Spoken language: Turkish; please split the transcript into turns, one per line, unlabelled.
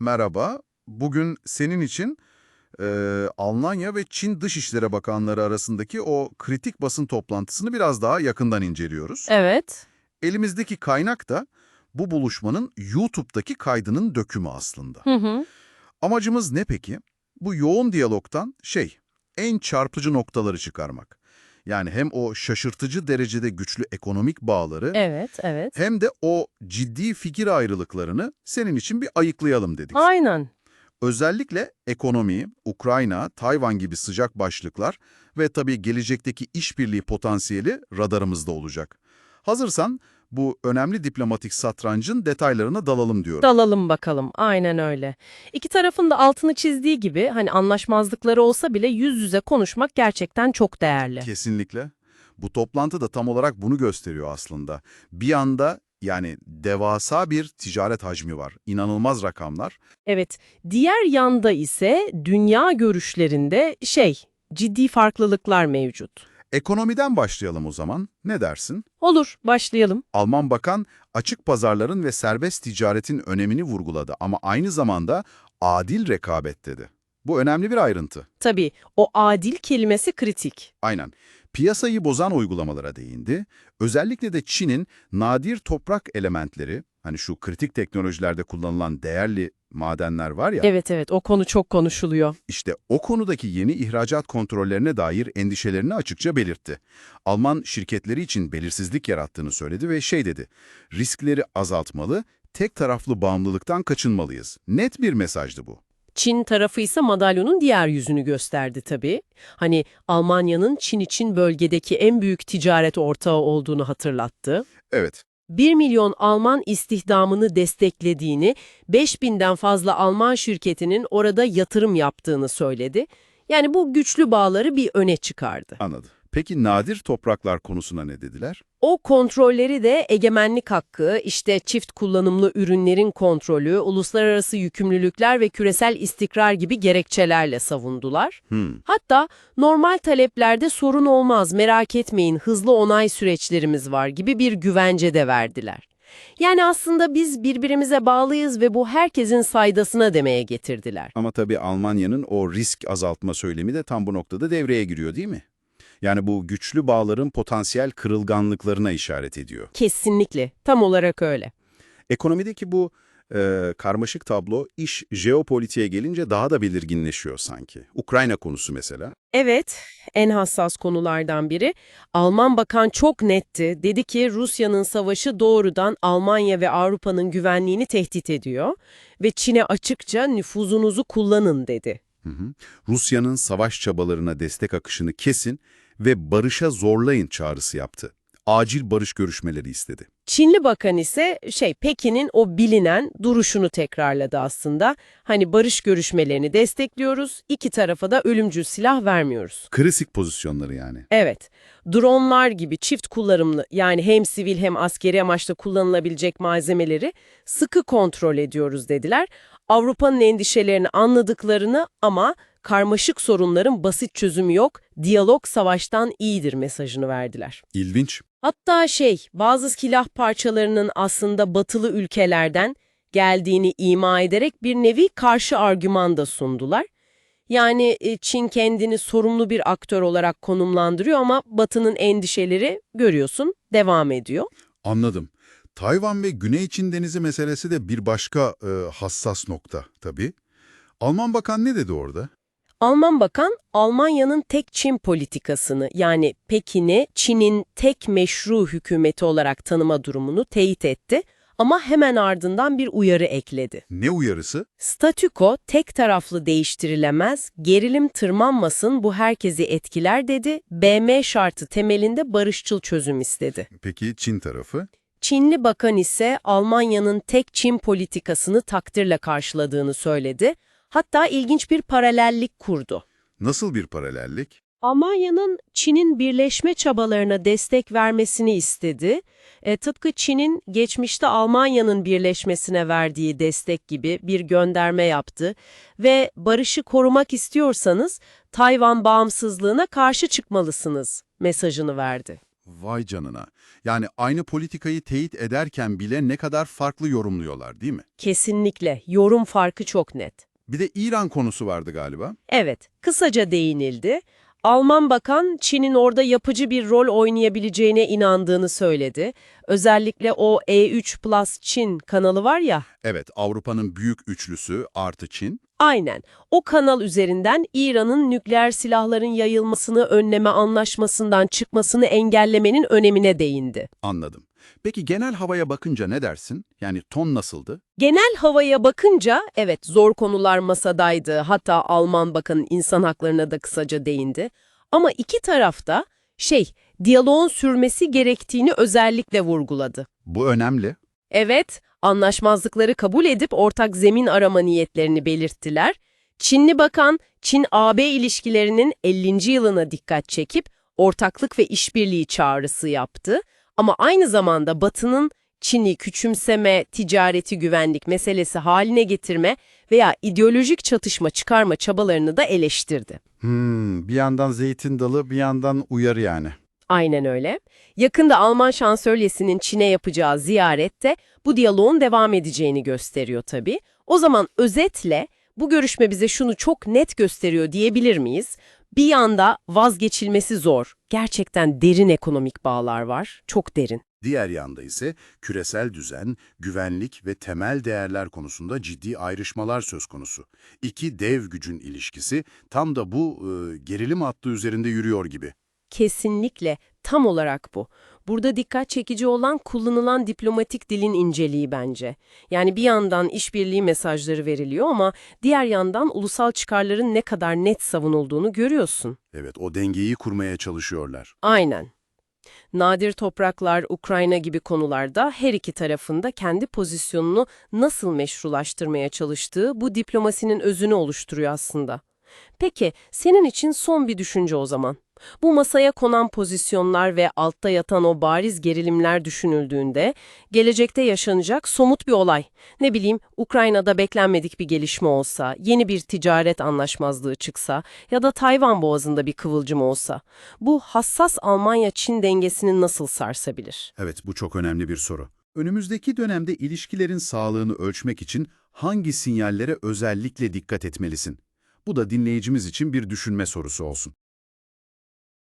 merhaba. Bugün senin için e, Almanya ve Çin Dışişleri Bakanları arasındaki o kritik basın toplantısını biraz daha yakından inceliyoruz.
Evet.
Elimizdeki kaynak da bu buluşmanın YouTube'daki kaydının dökümü aslında.
Hı hı.
Amacımız ne peki? Bu yoğun diyalogtan şey, en çarpıcı noktaları çıkarmak. Yani hem o şaşırtıcı derecede güçlü ekonomik bağları
Evet, evet.
hem de o ciddi fikir ayrılıklarını senin için bir ayıklayalım dedik.
Aynen.
Özellikle ekonomi, Ukrayna, Tayvan gibi sıcak başlıklar ve tabii gelecekteki işbirliği potansiyeli radarımızda olacak. Hazırsan bu önemli diplomatik satrancın detaylarına dalalım diyorum.
Dalalım bakalım. Aynen öyle. İki tarafın da altını çizdiği gibi hani anlaşmazlıkları olsa bile yüz yüze konuşmak gerçekten çok değerli.
Kesinlikle. Bu toplantı da tam olarak bunu gösteriyor aslında. Bir anda yani devasa bir ticaret hacmi var. İnanılmaz rakamlar.
Evet. Diğer yanda ise dünya görüşlerinde şey, ciddi farklılıklar mevcut.
Ekonomiden başlayalım o zaman. Ne dersin?
Olur, başlayalım.
Alman bakan açık pazarların ve serbest ticaretin önemini vurguladı ama aynı zamanda adil rekabet dedi. Bu önemli bir ayrıntı.
Tabii o adil kelimesi kritik.
Aynen. Piyasayı bozan uygulamalara değindi. Özellikle de Çin'in nadir toprak elementleri, hani şu kritik teknolojilerde kullanılan değerli madenler var ya,
Evet evet o konu çok konuşuluyor.
işte o konudaki yeni ihracat kontrollerine dair endişelerini açıkça belirtti. Alman şirketleri için belirsizlik yarattığını söyledi ve şey dedi, riskleri azaltmalı, tek taraflı bağımlılıktan kaçınmalıyız. Net bir mesajdı bu.
Çin tarafı ise madalyonun diğer yüzünü gösterdi tabii. Hani Almanya'nın Çin için bölgedeki en büyük ticaret ortağı olduğunu hatırlattı.
Evet,
1 milyon Alman istihdamını desteklediğini, 5000'den fazla Alman şirketinin orada yatırım yaptığını söyledi. Yani bu güçlü bağları bir öne çıkardı.
anladı. Peki nadir topraklar konusuna ne dediler?
O kontrolleri de egemenlik hakkı, işte çift kullanımlı ürünlerin kontrolü, uluslararası yükümlülükler ve küresel istikrar gibi gerekçelerle savundular.
Hmm.
Hatta normal taleplerde sorun olmaz, merak etmeyin, hızlı onay süreçlerimiz var gibi bir güvence de verdiler. Yani aslında biz birbirimize bağlıyız ve bu herkesin saydasına demeye getirdiler.
Ama tabii Almanya'nın o risk azaltma söylemi de tam bu noktada devreye giriyor değil mi? Yani bu güçlü bağların potansiyel kırılganlıklarına işaret ediyor.
Kesinlikle, tam olarak öyle.
Ekonomideki bu e, karmaşık tablo iş jeopolitiğe gelince daha da belirginleşiyor sanki. Ukrayna konusu mesela.
Evet, en hassas konulardan biri. Alman bakan çok netti. Dedi ki Rusya'nın savaşı doğrudan Almanya ve Avrupa'nın güvenliğini tehdit ediyor ve Çin'e açıkça nüfuzunuzu kullanın dedi.
Rusya'nın savaş çabalarına destek akışını kesin ve barışa zorlayın çağrısı yaptı. Acil barış görüşmeleri istedi.
Çinli bakan ise şey Pekin'in o bilinen duruşunu tekrarladı aslında. Hani barış görüşmelerini destekliyoruz, iki tarafa da ölümcül silah vermiyoruz.
Klasik pozisyonları yani.
Evet, dronlar gibi çift kullanımlı yani hem sivil hem askeri amaçla kullanılabilecek malzemeleri sıkı kontrol ediyoruz dediler. Avrupa'nın endişelerini anladıklarını ama karmaşık sorunların basit çözümü yok, diyalog savaştan iyidir mesajını verdiler.
İlginç.
Hatta şey, bazı silah parçalarının aslında batılı ülkelerden geldiğini ima ederek bir nevi karşı argüman da sundular. Yani e, Çin kendini sorumlu bir aktör olarak konumlandırıyor ama Batı'nın endişeleri görüyorsun devam ediyor.
Anladım. Tayvan ve Güney Çin Denizi meselesi de bir başka e, hassas nokta tabii. Alman bakan ne dedi orada?
Alman bakan Almanya'nın tek Çin politikasını yani Pekin'i Çin'in tek meşru hükümeti olarak tanıma durumunu teyit etti ama hemen ardından bir uyarı ekledi.
Ne uyarısı?
Statüko tek taraflı değiştirilemez, gerilim tırmanmasın bu herkesi etkiler dedi, BM şartı temelinde barışçıl çözüm istedi.
Peki Çin tarafı?
Çinli bakan ise Almanya'nın tek Çin politikasını takdirle karşıladığını söyledi. Hatta ilginç bir paralellik kurdu.
Nasıl bir paralellik?
Almanya'nın Çin'in birleşme çabalarına destek vermesini istedi. E, tıpkı Çin'in geçmişte Almanya'nın birleşmesine verdiği destek gibi bir gönderme yaptı ve barışı korumak istiyorsanız Tayvan bağımsızlığına karşı çıkmalısınız mesajını verdi.
Vay canına. Yani aynı politikayı teyit ederken bile ne kadar farklı yorumluyorlar değil mi?
Kesinlikle. Yorum farkı çok net.
Bir de İran konusu vardı galiba.
Evet, kısaca değinildi. Alman bakan Çin'in orada yapıcı bir rol oynayabileceğine inandığını söyledi. Özellikle o E3 Plus Çin kanalı var ya,
Evet, Avrupa'nın büyük üçlüsü artı Çin.
aynen. O kanal üzerinden İran'ın nükleer silahların yayılmasını önleme anlaşmasından çıkmasını engellemenin önemine değindi.
Anladım. Peki genel havaya bakınca ne dersin? Yani ton nasıldı?
Genel havaya bakınca evet zor konular masadaydı. Hatta Alman bakanın insan haklarına da kısaca değindi. Ama iki tarafta şey, diyaloğun sürmesi gerektiğini özellikle vurguladı.
Bu önemli.
Evet, anlaşmazlıkları kabul edip ortak zemin arama niyetlerini belirttiler. Çinli bakan, Çin-AB ilişkilerinin 50. yılına dikkat çekip ortaklık ve işbirliği çağrısı yaptı. Ama aynı zamanda Batı'nın Çin'i küçümseme, ticareti güvenlik meselesi haline getirme veya ideolojik çatışma çıkarma çabalarını da eleştirdi.
Hmm, bir yandan zeytin dalı, bir yandan uyarı yani.
Aynen öyle. Yakında Alman şansölyesinin Çin'e yapacağı ziyarette bu diyaloğun devam edeceğini gösteriyor tabii. O zaman özetle bu görüşme bize şunu çok net gösteriyor diyebilir miyiz? Bir yanda vazgeçilmesi zor, gerçekten derin ekonomik bağlar var, çok derin.
Diğer yanda ise küresel düzen, güvenlik ve temel değerler konusunda ciddi ayrışmalar söz konusu. İki dev gücün ilişkisi tam da bu e, gerilim hattı üzerinde yürüyor gibi.
Kesinlikle tam olarak bu. Burada dikkat çekici olan kullanılan diplomatik dilin inceliği bence. Yani bir yandan işbirliği mesajları veriliyor ama diğer yandan ulusal çıkarların ne kadar net savunulduğunu görüyorsun.
Evet, o dengeyi kurmaya çalışıyorlar.
Aynen. Nadir topraklar, Ukrayna gibi konularda her iki tarafında kendi pozisyonunu nasıl meşrulaştırmaya çalıştığı bu diplomasinin özünü oluşturuyor aslında. Peki, senin için son bir düşünce o zaman. Bu masaya konan pozisyonlar ve altta yatan o bariz gerilimler düşünüldüğünde, gelecekte yaşanacak somut bir olay. Ne bileyim, Ukrayna'da beklenmedik bir gelişme olsa, yeni bir ticaret anlaşmazlığı çıksa ya da Tayvan boğazında bir kıvılcım olsa, bu hassas Almanya-Çin dengesini nasıl sarsabilir?
Evet, bu çok önemli bir soru. Önümüzdeki dönemde ilişkilerin sağlığını ölçmek için hangi sinyallere özellikle dikkat etmelisin? Bu da dinleyicimiz için bir düşünme sorusu olsun.